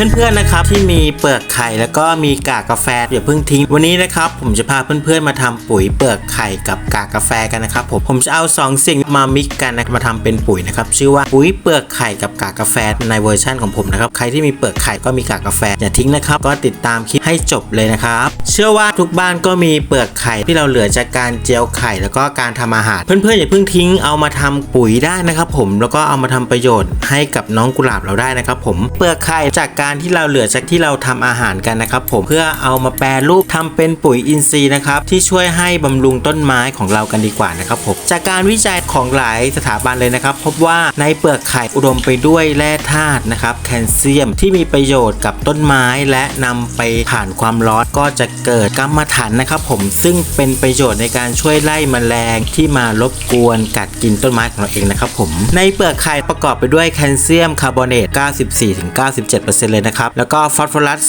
เพื่อนๆนะครับที่มีเปลือกไข่แล้วก็มีกากกาแฟอย่าเพิ่งทิ้งวันนี้นะครับผมจะพาเพื่อนๆมาทำปุ๋ยเปลือกไข่กับกากกาแฟกันนะครับผมผมจะเอาสองสิ่งมามิกกันนะมาทำเป็นปุ๋ยนะครับชื่อว่าปุ๋ยเปลือกไข่กับกากกาแฟในเวอร์ชั่นของผมนะครับใครที่มีเปลือกไข่ก็มีกากกาแฟอย่าทิ้งนะครับก็ติดตามคลิปให้จบเลยนะครับเชื่อว่าทุกบ้านก็มีเปลือกไข่ที่เราเหลือจากการเจียวไข่แล้วก็การทำอาหาร เพื่อนๆอย่าเพิ่งทิ้งเอามาทำปุ๋ยได้นะครับผมแล้วก็เอามาทำประโยชน์ให้กับน้องกุหลาบเราได้นะครับผมเปลือกไข่จากการการที่เราเหลือจากที่เราทำอาหารกันนะครับผมเพื่อเอามาแปรรูปทำเป็นปุ๋ยอินทรีย์นะครับที่ช่วยให้บำรุงต้นไม้ของเรากันดีกว่านะครับผมจากการวิจัยของหลายสถาบันเลยนะครับ พบว่าในเปลือกไข่อุดมไปด้วยแร่ธาตุนะครับแคลเซียมที่มีประโยชน์กับต้นไม้และนำไปผ่านความร้อนก็จะเกิดกัมมันถันนะครับผมซึ่งเป็นประโยชน์ในการช่วยไล่แมลงที่มารบกวนกัดกินต้นไม้ของเราเองนะครับผมในเปลือกไข่ประกอบไปด้วยแคลเซียมคาร์บอเนต 94-97%เลยนะครับ แล้วก็ฟอสฟอรัส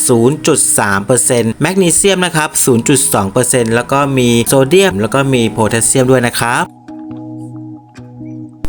0.3%แมกนีเซียมนะครับ 0.2%แล้วก็มีโซเดียม แล้วก็มีโพแทสเซียมด้วยนะครับ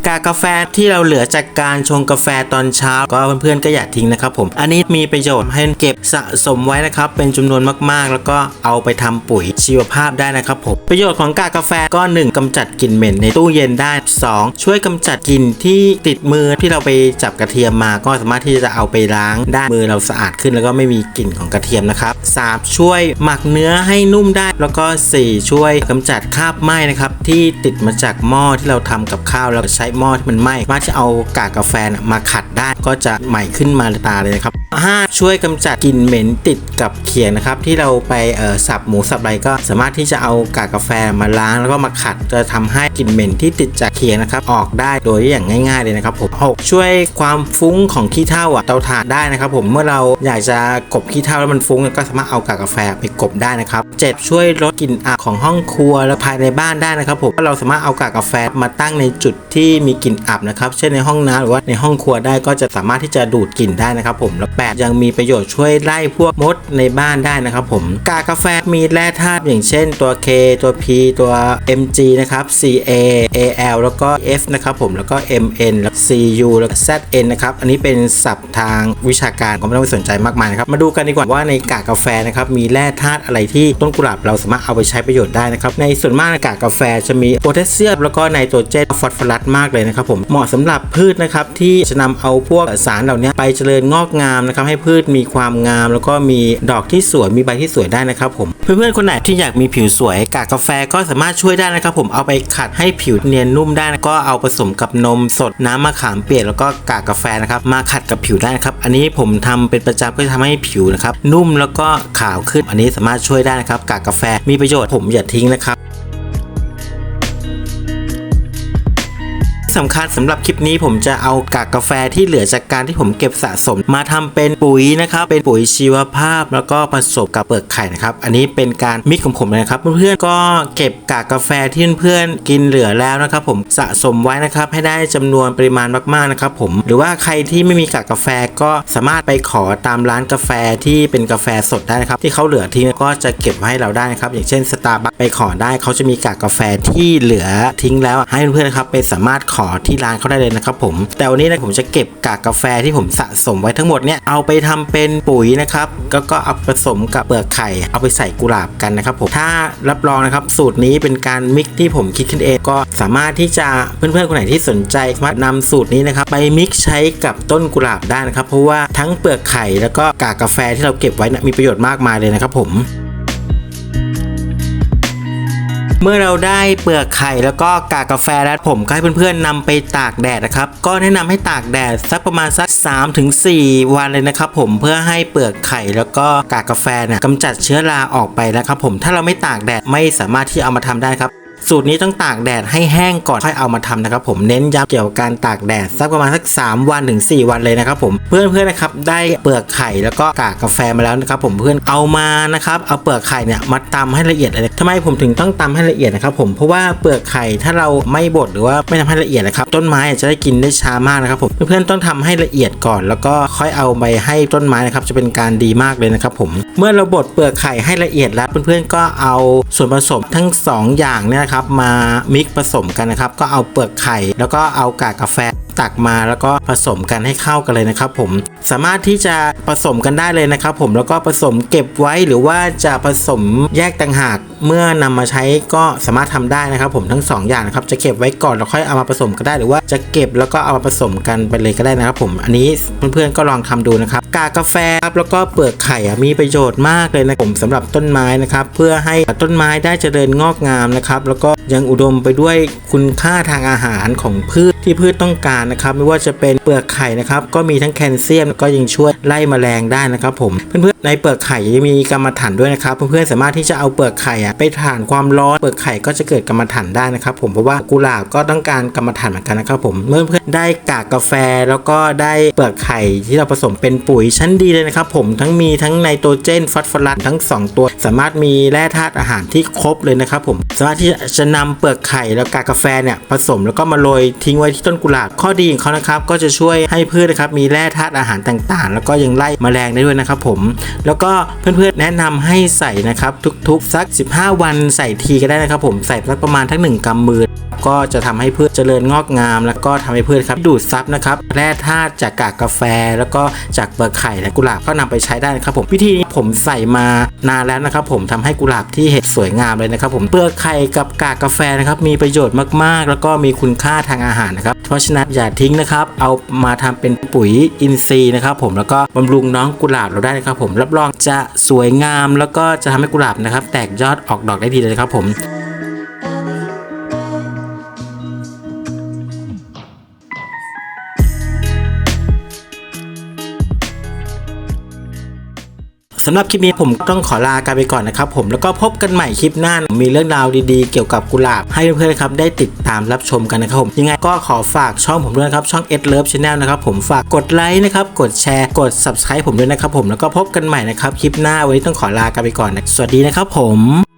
กากาแฟที่เราเหลือจากการชงกาแฟตอนเช้า ก็เพื่อนๆก็อย่าทิ้งนะครับผม อันนี้มีประโยชน์ให้เก็บ สะสมไว้นะครับเป็นจำนวนมากๆ แล้วก็เอาไปทำปุ๋ยชีวภาพได้นะครับผมประโยชน์ของกากกาแฟก็ 1กำจัดกลิ่นเหม็นในตู้เย็นได้ 2 ช่วยกำจัดกลิ่นที่ติดมือที่เราไปจับกระเทียมมาก็สามารถที่จะเอาไปล้างได้มือเราสะอาดขึ้นแล้วก็ไม่มีกลิ่นของกระเทียมนะครับ3ช่วยหมักเนื้อให้นุ่มได้ แล้วก็ 4 ช่วยกำจัดคราบไหม้นะครับที่ติดมาจากหม้อที่เราทำกับข้าวแล้วใช้หม้อที่มันไหม้มาที่เอากากกาแฟมาขัดได้ ก็จะใหม่ขึ้นมาตาเลยนะครับ5ช่วยกำจัดกลิ่นเหม็นติดกับเขียงนะครับ ที่เราไปเอ่อสับหมูสับอะไรก็สามารถที่จะเอากากกาแฟมาล้างแล้วก็มาขัดจะทำให้กลิ่นเหม็นที่ติดจากเขียงนะครับออกได้โดยอย่างง่ายๆเลยนะครับผม6ช่วยความฟุ้งของขี้เถ้าอะเตาถ่านได้นะครับ ผมเมื่อเราอยากจะกบขี้เถ้าแล้วมันฟุ้งก็สามารถเอากากกาแฟไปกบได้นะครับ7ช่วยลดกลิ่นอับของห้องครัวและภายในบ้านได้นะครับผมเราสามารถเอากากกาแฟมาตั้งในจุดที่มีกลิ่นอับนะครับ เช่นในห้องน้ำหรือว่าในห้องครัวได้ก็จะสามารถที่จะดูดกลิ่นได้นะครับ ผมแล้ว8ยังมีประโยชน์ช่วยไล่พวกมดในบ้านได้นะครับผม กากาแฟมีแร่ธาตุอย่างเช่นตัว K ตัว P ตัว Mg นะครับ Ca Al แล้วก็ F นะครับผมแล้วก็ Mn แล้ว Cu แล้วก็ Zn นะครับอันนี้เป็นศัพท์ทางวิชาการก็ไม่ต้องไปสนใจมากมายนะครับมาดูกันดีกว่าว่าในกากาแฟนะครับมีแร่ธาตุอะไรที่ต้นกุหลาบเราสามารถเอาไปใช้ประโยชน์ได้นะครับในส่วนมากในกากกาแฟจะมีโพแทสเซียมแล้วก็ไนโตรเจนฟอสฟอรัสมากเลยนะครับผมเหมาะสำหรับพืชนะครับที่จะนำเอาพวกสารเหล่านี้ไปเจริญงอกงามนะครับให้พืชมีความงามแล้วก็มีดอกที่สวยมีใบที่สวยได้นะครับผมเพื่อนๆคนไหนที่อยากมีผิวสวยกากกาแฟก็สามารถช่วยได้นะครับผมเอาไปขัดให้ผิวเนียนนุ่มได้นะก็เอาผสมกับนมสดน้ำมะขามเปียกแล้วก็กากกาแฟนะครับมาขัดกับผิวได้นะครับอันนี้ผมทำเป็นประจำเพื่อทำให้ผิวนะครับนุ่มแล้วก็ขาวขึ้นอันนี้สามารถช่วยได้นะครับกากกาแฟมีประโยชน์ผมอย่าทิ้งนะครับ สำคัญสำหรับคลิปนี้ผมจะเอากากกาแฟที่เหลือจากการที่ผมเก็บสะสม มาทำเป็นปุ๋ยนะครับเป็นปุ๋ยชีวภาพ แล้วก็ผสมกับเปลือกไข่นะครับอันนี้เป็นการมิกของผมนะครับเพื่อนๆก็เก็บกากกาแฟที่เพื่อนๆกินเหลือแล้วนะครับผมสะสมไว้นะครับให้ได้จำนวนปริมาณมากๆนะครับผมหรือว่าใครที่ไม่มีกากกาแฟก็สามารถไปขอตามร้านกาแฟที่เป็นกาแฟสดได้นะครับที่เขาเหลือทิ้งก็จะเก็บให้เราได้นะครับอย่างเช่นสตาร์บัคไปขอได้เขาจะมีกากกาแฟที่เหลือทิ้งแล้วให้เพื่อนๆนะครับไปสามารถขอที่ร้านเขาได้เลยนะครับผม แต่วันนี้นะผมจะเก็บกากกาแฟที่ผมสะสมไว้ทั้งหมดเนี่ยเอาไปทำเป็นปุ๋ยนะครับก็ก็เอาผสมกับเปลือกไข่เอาไปใส่กุหลาบกันนะครับผมถ้ารับรองนะครับสูตรนี้เป็นการมิกที่ผมคิดขึ้นเองก็สามารถที่จะเพื่อนๆคนไหนที่สนใจสามารถนำสูตรนี้นะครับไปมิกใช้กับต้นกุหลาบได้นะครับ เพราะว่าทั้งเปลือกไข่แล้วก็กากกาแฟที่เราเก็บไว้นะมีประโยชน์มากมายเลยนะครับผม เมื่อเราได้เปลือกไข่แล้วก็กากกาแฟแล้วผมก็ให้เพื่อนๆนำไปตากแดดนะครับ ก็แนะนำให้ตากแดดสักประมาณสัก 3-4 วันเลยนะครับผมเพื่อให้เปลือกไข่แล้วก็กากกาแฟเนี่ยกำจัดเชื้อราออกไปแล้วครับผมถ้าเราไม่ตากแดดไม่สามารถที่เอามาทำได้ครับ สูตรนี้ต้องตากแดดให้แห้งก่อนค่อยเอามาทำนะครับผมเน้นย้ำเกี่ยวกับการตากแดดสักประมาณสัก 3 วันถึง 4 วันเลยนะครับผมเพื่อนๆนะครับได้เปลือกไข่แล้วก็กากกาแฟมาแล้วนะครับผมเพื่อนเอามานะครับเอาเปลือกไข่เนี่ยมาตำให้ละเอียดเลยทำไมผมถึงต้องตำให้ละเอียดนะครับผมเพราะว่าเปลือกไข่ถ้าเราไม่บดหรือว่าไม่ทำให้ละเอียดนะครับต้นไม้จะได้กินได้ช้ามากนะครับผมเพื่อนๆต้องทำให้ละเอียดก่อน แล้วก็ค่อยเอาไปให้ต้นไม้นะครับจะเป็นการดีมากเลยนะครับผมเมื่อเราบดเปลือกไข่ให้ละเอียดแล้วเพื่อนๆก็เอาส่วนผสมทั้งสองอย่างเนี่ยนะครับมามิกผสมกันนะครับก็เอาเปลือกไข่ แล้วก็เอากากกาแฟตักมาแล้วก็ผสมกันให้เข้ากันเลยนะครับผมสามารถที่จะผสมกันได้เลยนะครับผมแล้วก็ผสมเก็บไว้หรือว่าจะผสมแยกต่างหาก เมื่อนำมาใช้ก็สามารถทำได้นะครับ ผมทั้งสองอย่างนะครับจะเก็บไว้ก่อนแล้วค่อยเอามาผสมก็ได้หรือว่าจะเก็บแล้วก็เอามาผสมกันไปเลยก็ได้นะครับ ผมอันนี้เพื่อนๆก็ลองทำดูนะครับ กากาแฟครับแล้วก็เปลือกไข่มีประโยชน์มากเลยนะผมสำหรับต้นไม้นะครับเพื่อให้ต้นไม้ได้เจริญงอกงามนะครับแล้วก็ยังอุดมไปด้วยคุณค่าทางอาหารของพืช ที่พืชต้องการนะครับไม่ว่าจะเป็นเปลือกไข่นะครับก็มีทั้งแคลเซียมก็ยังช่วยไล่แมลงได้นะครับผมเพื่อนๆในเปลือกไข่ยังมีกรรมฐานด้วยนะครับเพื่อนๆสามารถที่จะเอาเปลือกไข่ไปผ่านความร้อนเปลือกไข่ก็จะเกิดกรรมฐานได้นะครับผมเพราะว่ากุหลาบก็ต้องการกรรมฐานเหมือนกันนะครับผมเมื่อเพื่อนได้กากกาแฟแล้วก็ได้เปลือกไข่ที่เราผสมเป็นปุ๋ยชั้นดีเลยนะครับผมทั้งมีทั้งไนโตรเจนฟอสฟอรัสทั้งสองตัว สามารถมีแร่ธาตุอาหารที่ครบเลยนะครับผมสามารถที่จะนำเปลือกไข่แล้วกากกาแฟเนี่ยผสมแล้วก็มาโรยทิ้งไว้ที่ต้นกุหลาบ ข้อดีของเขานะครับก็จะช่วยให้พืชนะครับมีแร่ธาตุอาหารต่างๆ แล้วก็ยังไล่แมลงได้ด้วยนะครับผม แล้วก็เพื่อนๆแนะนำให้ใส่นะครับทุกๆ สัก 15 วันใส่ทีก็ได้นะครับผมใส่สักประมาณทั้งหนึ่งกำมือก็จะทำให้พืชเจริญงอกงาม แล้วก็ทำให้พืชครับดูดซับนะครับแร่ธาตุจากกากกาแฟ แล้วก็จากเปลือกไข่และกุหลาบก็นำไปใช้ได้นะครับผมวิธี ผมใส่มานานแล้วนะครับผมทำให้กุหลาบที่เห็ดสวยงามเลยนะครับผมเปลือกไข่กับกากกาแฟนะครับมีประโยชน์มากๆ แล้วก็มีคุณค่าทางอาหารนะครับเพราะฉะนั้นอย่าทิ้งนะครับ เอามาทำเป็นปุ๋ยอินทรีย์นะครับผมแล้วก็บำรุงน้องกุหลาบเราได้นะครับผมรับรองจะสวยงามแล้วก็จะทำให้กุหลาบนะครับแตกยอดออกดอกได้ดีเลยนะครับผม สำหรับคลิปนี้ผมต้องขอลากันไปก่อนนะครับผมแล้วก็พบกันใหม่คลิปหน้า มีเรื่องราวดีๆ เกี่ยวกับกุหลาบ ให้เพื่อนๆนะครับได้ติดตามรับชมกันนะครับผมยังไงก็ขอฝากช่องผมด้วยนะครับช่อง Ed Love Channel นะครับผมฝากกดไลค์นะครับกดแชร์กด Subscribe ผมด้วยนะครับผมแล้วก็พบกันใหม่นะครับคลิปหน้าวันนี้ต้องขอลากันไปก่อนนะสวัสดีนะครับผม